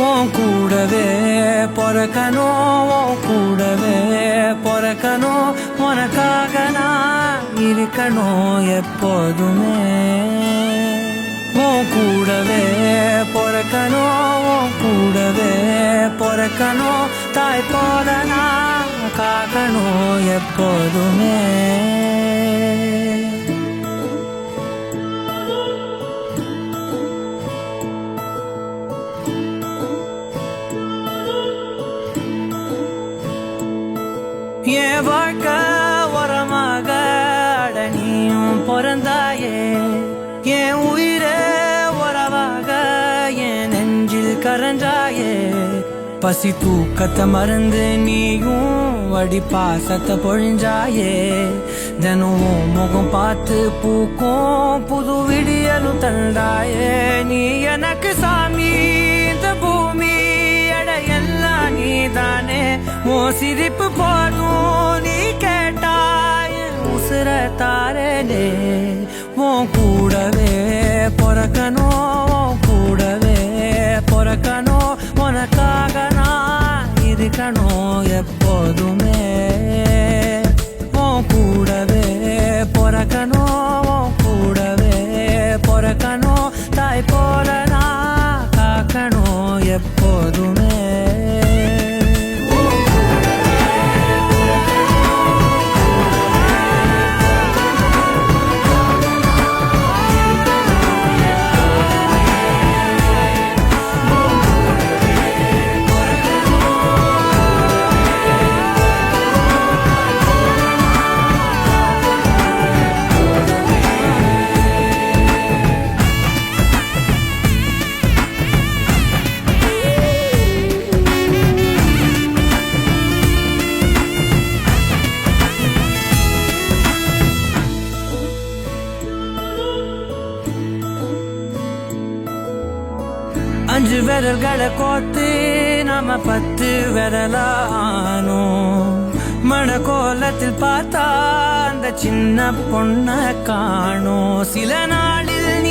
உன் கூடவே பிறக்கணும் உன் கூடவே பிறக்கணும். உனக்காக நான் இருக்கணும் எப்போதுமே. உன் கூடவே பிறக்கணும் உன் கூடவே பிறக்கணும். தாய் போல நான் காக்கணும் எப்போதுமே. என் வாழ்க்கை உரமாக அட நீயும் பிறந்தாயே. என் உயிரே உறவாக என் நெஞ்சில் கரஞ்சாயே. பசி தூக்கத்தை மறந்து நீயும் வடி பாசத்தை பொழிஞ்சாயே. தினமும் முகம் பார்த்து பூக்கும் புது விடியலும் தந்தாயே. நீ எனக்கு சாமி இந்த பூமி எடையெல்லாம் நீதானே. ஓ சிரிப்பு போதும் பொறக்கணும் கூடவே பிறக்கணும் உனக்காக நான் இருக்கணும் எப்போதுமே அஞ்சு விரல்களை கோத்து நாம பத்து விரலானோ? மணக்கோலத்தில் பார்த்தா அந்த சின்ன பொண்ண காணோம். சில நாளில் நீ